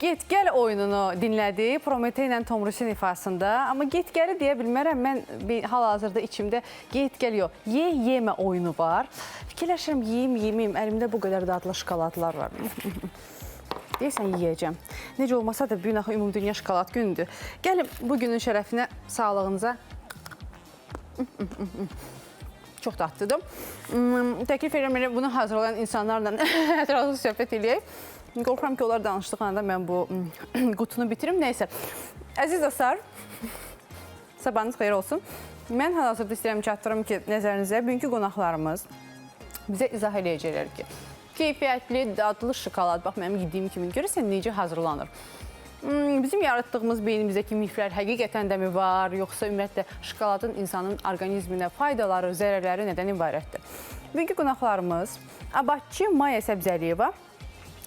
Get gəl oyununu dinlədi Prometey ilə Tomrisin ifasında. Amma get gəli deyə bilmərəm. Mən hal-hazırda içimdə get gəl yox, ye yemə oyunu var. Fikirləşirəm yeyim, yeməyim. Əlimdə bu qədər dadlı şokoladlar var. Deyəsən yeyəcəm. Necə olmasa da bu gün axı Ümumdünya şokolad günüdür. Gəlin bu günün şərəfinə sağlığınıza çox dadlıdır. Hmm, Təklif edirəm elə bunu hazırlayan insanlarla ətraflı söhbət eləyək. Qorxuram ki, onlar danışdıqlarında mən bu hmm, qutunu bitirim. Nəysə. Əziz dostlar, sabahınız xeyir olsun. Mən hal-hazırda istəyirəm çatdırım ki, nəzərinizə bugünkü qonaqlarımız bizə izah eləyəcəklər ki, keyfiyyətli, dadlı şokolad, bax mənim yediyim kimi görürsən necə hazırlanır. Hmm, Bizim yaratdığımız beynimizdəki miflər həqiqətən də mi var, yoxsa ümumiyyətlə şokoladın insanın orqanizminə faydaları, zərərləri nədən ibarətdir? Bugünkü qonaqlarımız Abadçı Maya Səbzəliyeva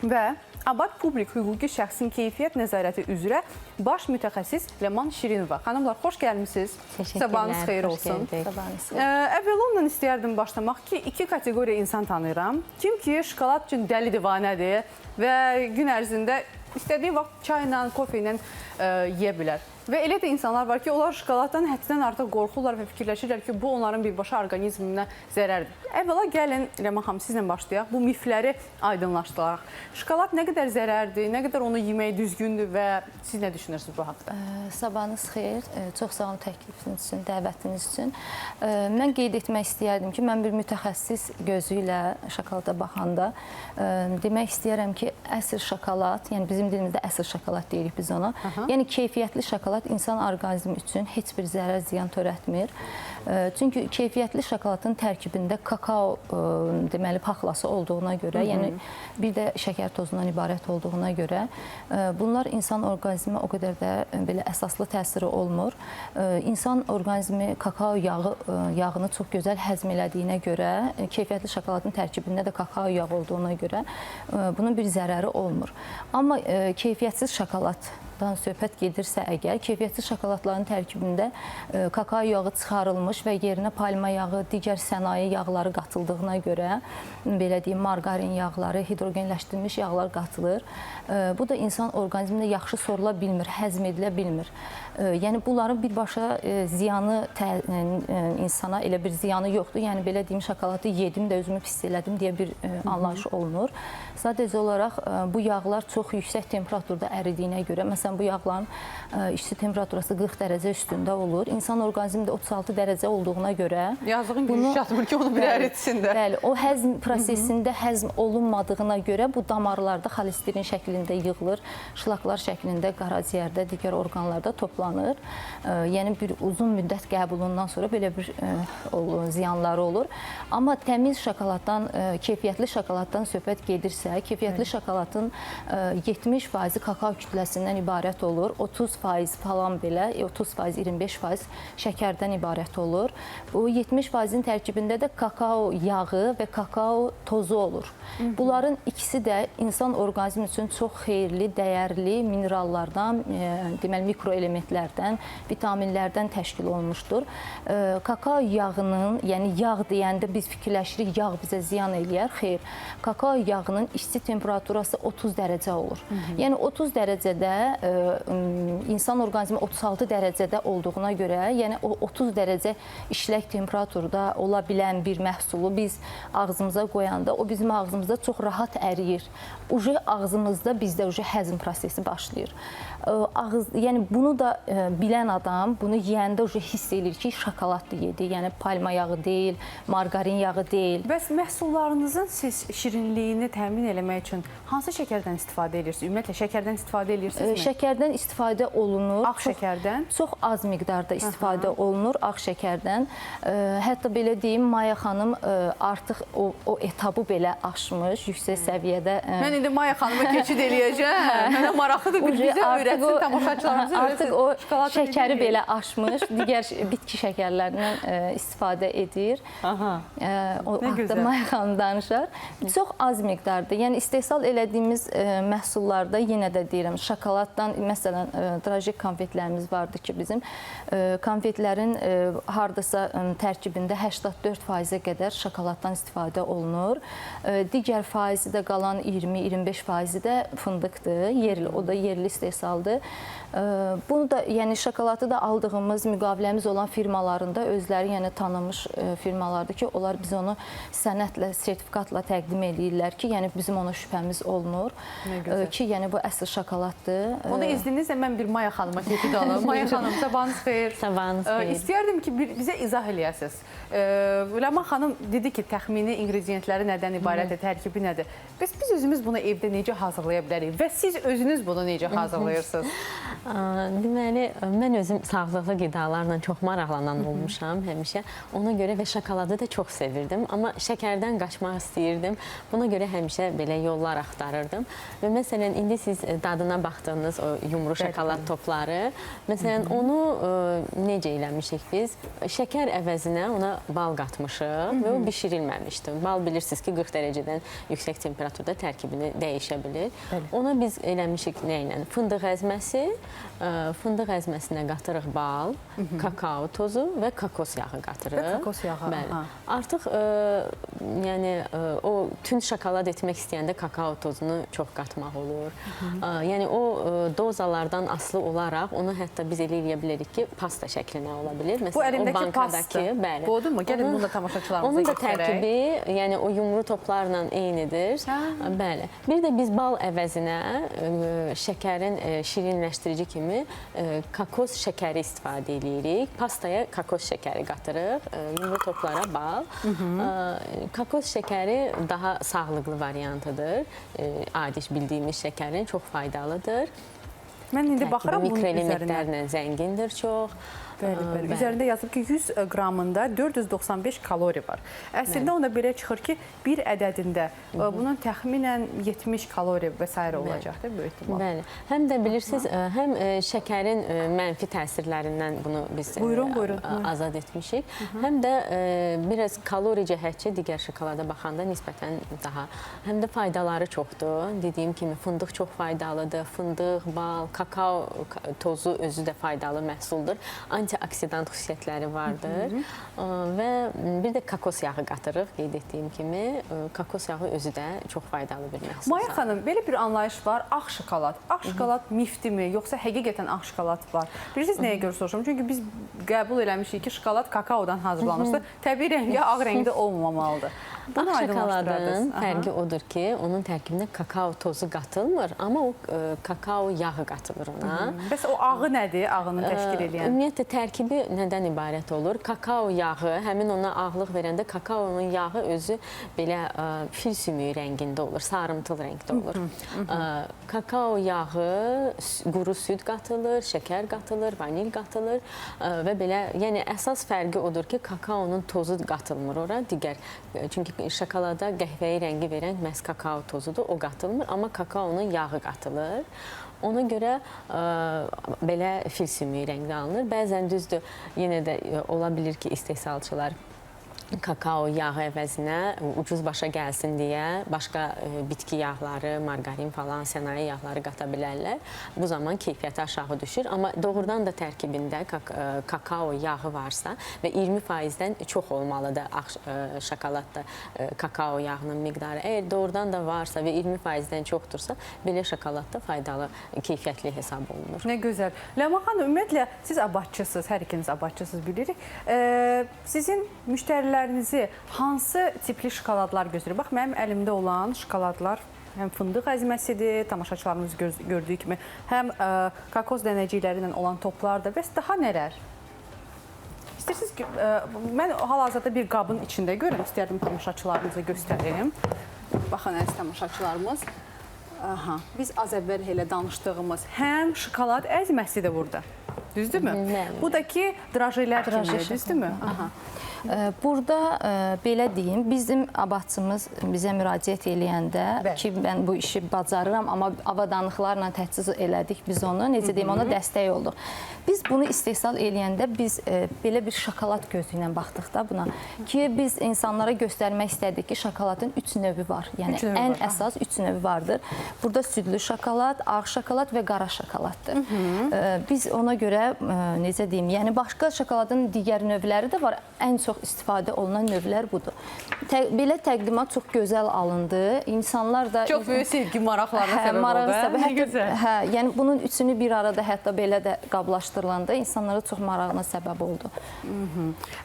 və Abad Publik Hüquqi Şəxsin Keyfiyyət Nəzarəti üzrə baş mütəxəssis Ləman Şirinova. Xanımlar, xoş gəlmisiniz. Sabahınız xeyir olsun. Sabahınız Ə, Əvvəl ondan istəyərdim başlamaq ki, iki kateqoriya insan tanıyıram. Kim ki, şokolad üçün dəli divanədir və gün ərzində istədiyi vaxt çayla, kofe ilə ə, yeyə. Və elə də insanlar var ki, onlar şokoladdan həddən artıq qorxurlar və fikirləşirlər ki, bu onların birbaşa orqanizminə zərərdir. Əvvəla gəlin Ləman xanım sizlə başlayaq. Bu mifləri aydınlaşdıraq. Şokolad nə qədər zərərdir, nə qədər onu yemək düzgündür və siz nə düşünürsünüz bu haqqda? Sabahınız xeyir. Ə, Çox sağ olun təklifiniz üçün, dəvətiniz üçün. Ə, Mən qeyd etmək istəyərdim ki, mən bir mütəxəssis gözü ilə şokolada baxanda ə, demək istəyirəm ki, əsl şokolad, yəni bizim dilimizdə əsl şokolad deyirik biz ona. Yəni keyfiyyətli şokolad insan orqanizmi üçün heç bir zərər, ziyan törətmir. Ə, Çünki keyfiyyətli şokoladın tərkibində kakao ə, deməli paxlası olduğuna görə, yəni bir də şəkər tozundan ibarət olduğuna görə ə, bunlar insan orqanizminə o qədər də belə əsaslı təsiri olmur. İnsan orqanizmi kakao yağı yağını çox gözəl həzm elədiyinə görə, keyfiyyətli şokoladın tərkibində də kakao yağı olduğuna görə bunun bir zərəri olmur. Amma keyfiyyətsiz şokoladdan söhbət gedirsə əgər, keyfiyyətsiz şokoladların tərkibində ə, kakao yağı çıxarılmış və yerinə palma yağı, digər sənaye yağları qatıldığına görə, belə deyim, margarin yağları, hidrogenləşdirilmiş yağlar qatılır. Ə, Bu da insan orqanizmində yaxşı sorula bilmir, həzm edilə bilmir. Ə, Yəni bunların birbaşa ə, ziyanı tə, ə, insana elə bir ziyanı yoxdur. Yəni belə deyim, şokoladı yedim də özümü pis elədim deyə bir anlayış olunur. Sadəcə olaraq bu yağlar çox yüksək temperaturda əridiyinə görə, məsələn bu yağların işçi temperaturası 40 dərəcə üstündə olur. İnsan orqanizmində 36 dərəcə olduğuna görə Yazığın Bunu- gücü çatmır ki, onu bir əritsin də. Bəli, o həzm prosesində həzm olunmadığına görə bu damarlarda xolesterin şəklində yığılır, şlaklar şəklində qaraciyərdə, digər orqanlarda toplanır. Ə, Yəni bir uzun müddət qəbulundan sonra belə bir olur, ziyanları olur. Amma təmiz şokoladdan, ə, keyfiyyətli şokoladdan söhbət gedirsə, keyfiyyətli şokoladın ə, 70% kakao kütləsindən ibarət olur. 30% falan belə, 30%, 25% şəkərdən ibarət olur. Bu 70%-in tərkibində də kakao yağı və kakao tozu olur. Bunların ikisi də insan orqanizmi üçün çox xeyirli, dəyərli minerallardan, e, deməli mikroelementlərdən, vitaminlərdən təşkil olunmuşdur. E, Kakao yağının, yəni yağ deyəndə biz fikirləşirik yağ bizə ziyan eləyər. Xeyr. Kakao yağının işçi temperaturası 30 dərəcə olur. Yəni 30 dərəcədə insan orqanizmi 36 dərəcədə olduğuna görə, yəni o 30 dərəcə işlək temperaturda ola bilən bir məhsulu biz ağzımıza qoyanda o bizim ağzımızda çox rahat əriyir. Uje ağzımızda bizdə uje həzm prosesi başlayır. Ağız, yəni bunu da ə, bilən adam bunu yeyəndə uje hiss eləyir ki, şokoladlı yedi. Yəni palma yağı deyil, margarin yağı deyil. Bəs məhsullarınızın siz şirinliyini təmin eləmək üçün hansı şəkərdən istifadə edirsiniz? Ümumiyyətlə şəkərdən istifadə Ə, edirsinizmi? Şəkərdən istifadə olunur. Ağ Çox- şəkərdən? Çox az miqdarda istifadə olunur ağ şəkərdən. Ə, Hətta belə deyim, Maya xanım ə, artıq o, o etabı belə aşmış, yüksək səviyyədə. ə, Mən indi Maya xanıma keçid eləyəcəm. Mənə maraqlıdır bizə öyrətsin, o- tamaşaçılarımıza öyrətsin. Artıq o Şokoladlı şəkəri necə belə aşmış, digər bitki şəkərlərindən ə, istifadə edir. Aha. Ə, O Nə gözəl. Maya xanım danışar. Çox az miqdarda, yəni istehsal elədiyimiz ə, məhsullarda yenə də deyirəm, şokoladdan məsələn e, drajik konfetlərimiz vardı ki, bizim e, konfetlərin e, hardasa e, tərkibində 84%-ə qədər şokoladdan istifadə olunur. E, Digər faizi də qalan 20-25%-i də fındıqdır. Yerli, o da yerli istehsaldır. E, Bunu da yəni şokoladı da aldığımız müqaviləmiz olan firmalarında özləri yəni tanınmış e, firmalardır ki, onlar biz onu sənədlə, sertifikatla təqdim eləyirlər ki, yəni bizim ona şübhəmiz olmur E, ki, yəni bu əsl şokoladdır. E, Onda izninizlə mən bir Maya xanıma keçid alım. Maya xanım, sabahınız xeyir. Sabahınız xeyir. İstəyərdim ki, bir, bizə izah eləyəsiniz. Ə, Ləman xanım dedi ki, təxmini inqrediyentləri nədən ibarətdir, tərkibi nədir? Bəs biz özümüz bunu evdə necə hazırlaya bilərik və siz özünüz bunu necə hazırlayırsınız? Aa, Deməli, mən özüm sağlıqlı qidalarla çox maraqlanan olmuşam həmişə. Ona görə və şokoladı da çox sevirdim, amma şəkərdən qaçmaq istəyirdim. Buna görə həmişə belə yollar axtarırdım. Və məsələn indi siz e, dadına baxdığınız o yumru şokolad topları, məsələn onu e, necə eləmişik biz? Şəkər əvəzinə ona bal qatmışıq və o bişirilməmişdi. Bal bilirsiniz ki, 40 dərəcədən yüksək temperaturda tərkibini dəyişə bilir. Ona biz eləmişik nə ilə? Fındıq əzməsi, ə, fındıq əzməsinə qatırıq bal, kakao tozu və kokos yağı qatırıq. Və kokos yağı, Bəli. Artıq ə, yəni ə, o tünd şokolad etmək istəyəndə kakao tozunu çox qatmaq olur. Ə, yəni o ə, dozalardan asılı olaraq onu hətta biz elə eləyə bilərik ki, pasta şəklinə ola bilər. Məsələn, Bu əlimdəki pasta. bəli. Bu odur mu? Gəlin bunu da tamaşaçılarımıza Onun da tərkibi, yəni o yumru toplarla eynidir. Hə. Bəli. Bir də biz bal əvəzinə ə, şəkərin ə, şirinləşdirici kimi ə, kokos şəkəri istifadə edirik. Pastaya kokos şəkəri qatırıq, ə, yumru toplara bal. Ə, Kokos şəkəri daha sağlıqlı variantıdır. Adi bildiyimiz şəkərin çox faydalıdır. Mən indi baxıram bunun üzərinə. mikroelementlərlə zəngindir çox. Bəli, bəli. Üzərində yazılıb ki, 100 qramında 495 kalori var. Əslində onda belə çıxır ki, bir ədədində ə, bunun təxminən 70 kalori və s. olacaq da böyük ehtimal. Bəli. Həm də bilirsiniz, ə, həm ə, şəkərin mənfi təsirlərindən bunu biz Buyurun, buyurun. azad etmişik. Həm də biraz kalori cəhətçi digər şokolada baxanda nisbətən daha həm də faydaları çoxdur. Dediyim kimi fındıq çox faydalıdır. Fındıq, bal, kakao ka- tozu özü də faydalı məhsuldur. Antioksidant xüsusiyyətləri vardır. Ə, Və bir də kokos yağı qatırıq, qeyd etdiyim kimi. Kokos yağı özü də çox faydalı bir məhsuldur. Maya xanım, belə bir anlayış var, ağ şokolad. Ağ şokolad mifdimi, yoxsa həqiqətən ağ şokolad var? Bilirsiniz nəyə görə soruşuram? Çünki biz qəbul eləmişik ki, şokolad kakaodan hazırlanırsa, təbii rəngi ağ rəngdə olmamalıdır. Bunu Aha. fərqi odur ki, onun tərkibinə kakao tozu qatılmır, amma o ə, kakao yağı qatılır ona. Bəs o ağı nədir? Ağını təşkil Ə, edən? Ümumiyyətlə tərkibi nədən ibarət olur? Kakao yağı, həmin ona ağlıq verəndə kakaonun yağı özü belə ə, fil sümüyü rəngində olur, sarımtıl rəngdə olur. Ə, kakao yağı, quru süd qatılır, şəkər qatılır, vanil qatılır ə, və belə, yəni əsas fərqi odur ki, kakaonun tozu qatılmır ora, digər ə, çünki şokolada qəhvəyi rəngi verən məhz kakao tozudur, o qatılmır, amma kakaonun yağı qatılır. Ona görə ə, belə fil sümüyü rəngdə alınır. Bəzən düzdür, yenə də ə, ola bilər ki, istehsalçılar kakao yağı əvəzinə ucuz başa gəlsin deyə başqa ə, bitki yağları, margarin falan, sənaye yağları qata bilərlər. Bu zaman keyfiyyəti aşağı düşür, amma doğrudan da tərkibində ə, kakao yağı varsa və 20%-dən çox olmalıdır ə, şokoladda kakao yağının miqdarı. Əgər doğrudan da varsa və 20%-dən çoxdursa, belə şokolad da faydalı, keyfiyyətli hesab olunur. Nə gözəl. Ləman xanım, ümumiyyətlə siz abadçısınız, hər ikiniz abadçısınız bilirik. Ee, sizin müştərilərinizi hansı tipli şokoladlar gözləyir? Bax, mənim əlimdə olan şokoladlar həm fındıq əzməsidir, tamaşaçılarımız göz, gördüyü kimi, həm ə, kakos dənəcikləri ilə olan toplardır. Bəs daha nələr? İstəyirsiniz ki, ə, mən hal-hazırda bir qabın içində görürəm, istərdim tamaşaçılarımıza göstərim. Baxın, əziz tamaşaçılarımız. Aha, biz az əvvəl elə danışdığımız həm şokolad əzməsidir burada. Düzdürmü? Bu da ki drajelər Draje kimi, düzdürmü? Aha. E, Burada e, belə deyim, bizim abatçımız bizə müraciət eləyəndə Bəli. ki, mən bu işi bacarıram, amma avadanlıqlarla təchiz elədik biz onu. Necə deyim, ona dəstək olduq. Biz bunu istehsal eləyəndə biz e, belə bir şokolad gözü ilə baxdıq da buna ki, biz insanlara göstərmək istədik ki, şokoladın 3 növü var. Yəni Üç növü ən var, əsas 3 növü vardır. Burada südlü şokolad, ağ şokolad və qara şokoladdır. E, Biz ona görə e, necə deyim, yəni başqa şokoladın digər növləri də var. Ən çox istifadə olunan növlər budur. Tə, belə təqdimat çox gözəl alındı. İnsanlar da Çox böyük sevgi maraqlarına Hə, səbəb oldu. hə? səbəb. Hətta, gözəl. hə, yəni bunun üçünü bir arada hətta belə də qablaşdırılanda insanlara çox marağına səbəb oldu.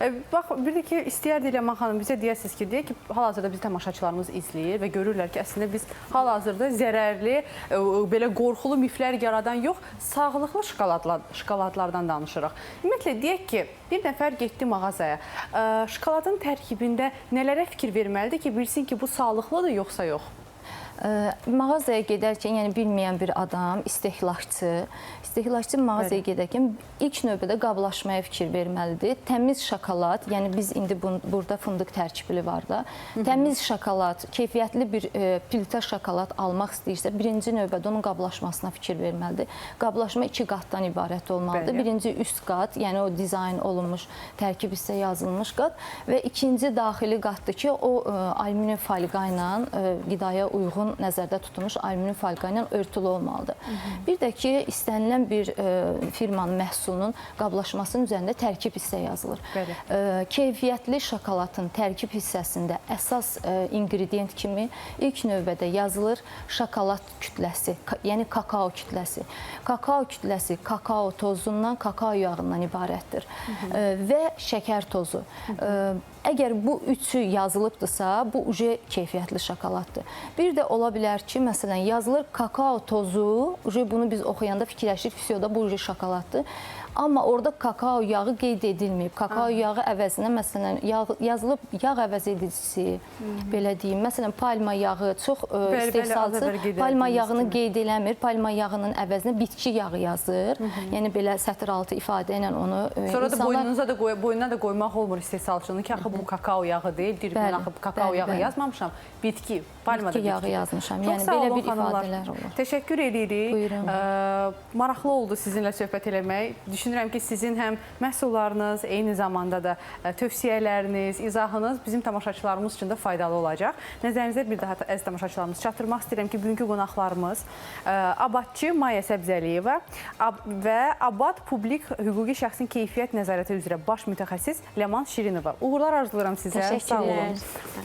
E, Bax, bir də ki, istəyərdik Ləman xanım bizə deyəsiniz ki, deyək ki, hal-hazırda biz tamaşaçılarımız izləyir və görürlər ki, əslində biz hal-hazırda zərərli, e, belə qorxulu miflər yaradan yox, sağlıqlı şokoladlar, şokoladlardan danışırıq. Ümumiyyətlə deyək ki, bir nəfər getdi mağazaya. Şokoladın tərkibində nələrə fikir verməlidir ki, bilsin ki, bu sağlıqlıdır yoxsa yox? Ə, mağazaya gedərkən, yəni bilməyən bir adam, istehlakçı, istehlakçı mağazaya gedərkən ilk növbədə qablaşmaya fikir verməlidir. Təmiz şokolad, yəni biz indi bun, burada fındıq tərkibli var da. Təmiz şokolad, keyfiyyətli bir e, piltə şokolad almaq istəyirsə, birinci növbədə onun qablaşmasına fikir verməlidir. Qablaşma iki qatdan ibarət olmalıdır. Bəli. Birinci üst qat, yəni o dizayn olunmuş, tərkib hissə yazılmış qat və ikinci daxili qatdır ki, o ə, alüminium folqa ilə ə, qidaya uyğun nəzərdə tutulmuş alüminium folqa ilə örtülü olmalıdır. Bir də ki, istənilən bir ə, firmanın məhsulunun qablaşmasının üzərində tərkib hissə yazılır. Ə, keyfiyyətli şokoladın tərkib hissəsində əsas ə, ingredient kimi ilk növbədə yazılır şokolad kütləsi, ka yəni kakao kütləsi. Kakao kütləsi kakao tozundan, kakao yağından ibarətdir. Ə, və şəkər tozu. Ə, Əgər bu üçü yazılıbdısa, bu uje keyfiyyətli şokoladdır. Bir də ola bilər ki, məsələn, yazılır kakao tozu, uje bunu biz oxuyanda fikirləşirik, fisioda bu uje şokoladdır. Amma orada kakao yağı qeyd edilməyib. Kakao yağı əvəzinə məsələn yağ, yazılıb yağ əvəz edicisi, belə deyim. Məsələn, palma yağı çox az istehsalçı palma yağını qeyd eləmir. Palma yağının əvəzinə bitki yağı yazır. Yəni belə sətir altı ifadə ilə onu ə, Sonra da insanlar- boynunuza da qoy, boynuna da qoymaq olmur istehsalçının ki, axı bu kakao yağı deyil, gün Bəli, axı kakao bəli, yağı bəli. yazmamışam. Bitki, palmada Bitki yağı bitki. yazmışam. Çox Yəni belə bir ifadələr olur. Təşəkkür edirik. Buyurun. Ə, maraqlı oldu sizinlə söhbət eləmək. Düşünürəm ki, sizin həm məhsullarınız, eyni zamanda da ə, tövsiyələriniz, izahınız bizim tamaşaçılarımız üçün də faydalı olacaq. Nəzərinizə bir daha əziz tamaşaçılarımız çatdırmaq istəyirəm ki, bugünkü qonaqlarımız ə, Abadçı Maya Səbzəliyeva və Abad Publik Hüquqi Şəxsin Keyfiyyət Nəzarəti üzrə baş mütəxəssis Ləman Şirinova. Uğurlar arzulayıram sizə. Sağ olun. Təşəkkürlər.